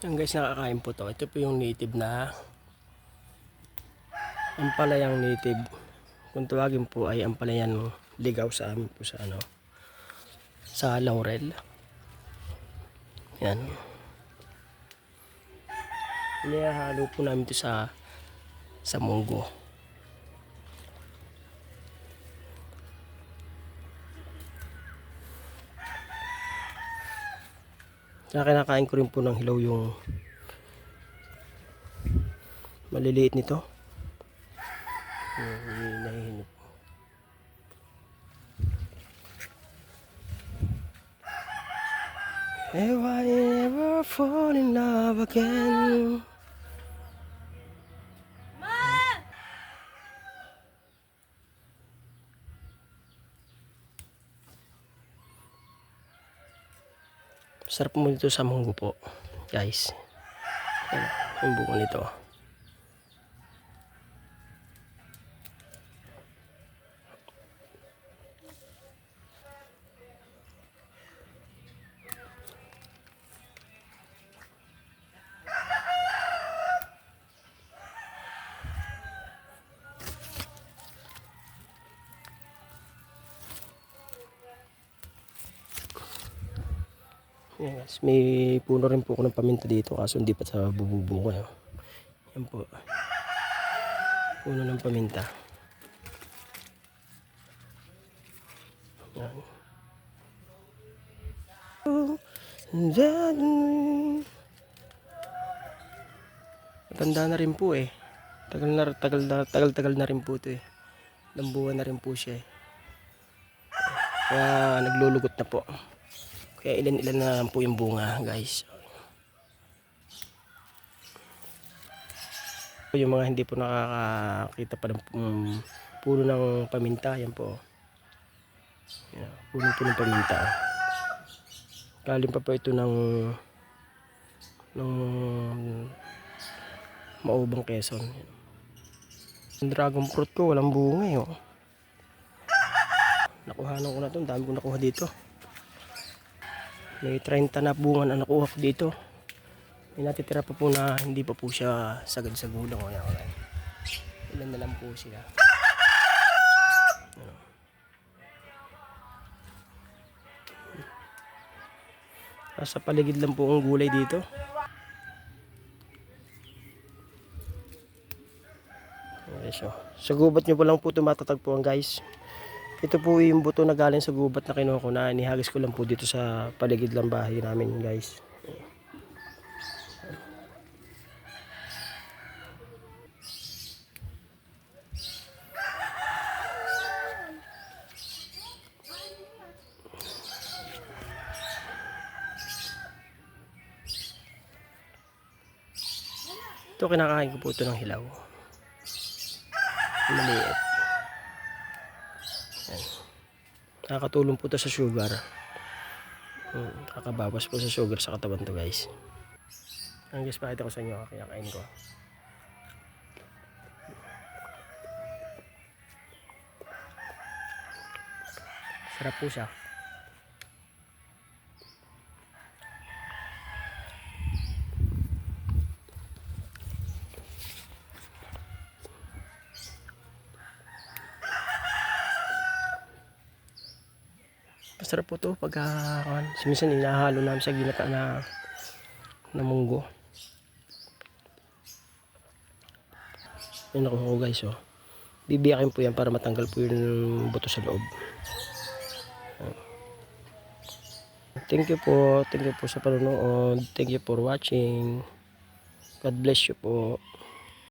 Yan guys, nakakain po to. Ito po yung native na ampalayang native. Kung tawagin po ay ampalayan ligaw sa amin po sa ano sa laurel. Yan. Nihahalo po namin ito sa sa munggo. Kaya kinakain ko rin po ng hilaw yung maliliit nito. Yung hinahinip. If I ever fall in love again Sarap mo dito sa munggo po, guys. Yan, yung bunga nito. Yan guys, may puno rin po ako ng paminta dito kaso hindi pa sa bububo ko. eh. Yan po. Puno ng paminta. Yan. Matanda na rin po eh. Tagal na tagal na tagal tagal na rin po ito eh. Ilang buwan na rin po siya eh. Kaya naglulugot na po. Kaya ilan-ilan na lang po yung bunga, guys. Yung mga hindi po nakakakita pa ng um, puno ng paminta, yan po. Yan, puno po ng paminta. Galing pa po ito ng ng maubang Quezon. Yung dragon fruit ko, walang bunga eh. Oh. Nakuhanan ko na ito, ang dami ko nakuha dito. May 30 na bunga na nakuha ko dito. May natitira pa po na hindi pa po siya sagad sa gulang. Wala. Ilan na lang po sila. Ano. Nasa paligid lang po ang gulay dito. Okay, so, sa gubat nyo pa lang po tumatatagpuan guys. Ito po yung buto na galing sa gubat na kinuha ko ko lang po dito sa paligid lang bahay namin guys. Ito kinakain ko po ito ng hilaw. Maliit. Nakakatulong po ito sa sugar. Hmm, kakabawas po sa sugar sa katawan to guys. Ang guys, pakita ko sa inyo, kaya kain ko. Sarap po siya. Masarap po to pagka uh, minsan inahalo namin sa ginata na na munggo. Yan ako ko guys oh. Bibiyakin po yan para matanggal po yung buto sa loob. Thank you po. Thank you po sa panonood. Thank you for watching. God bless you po.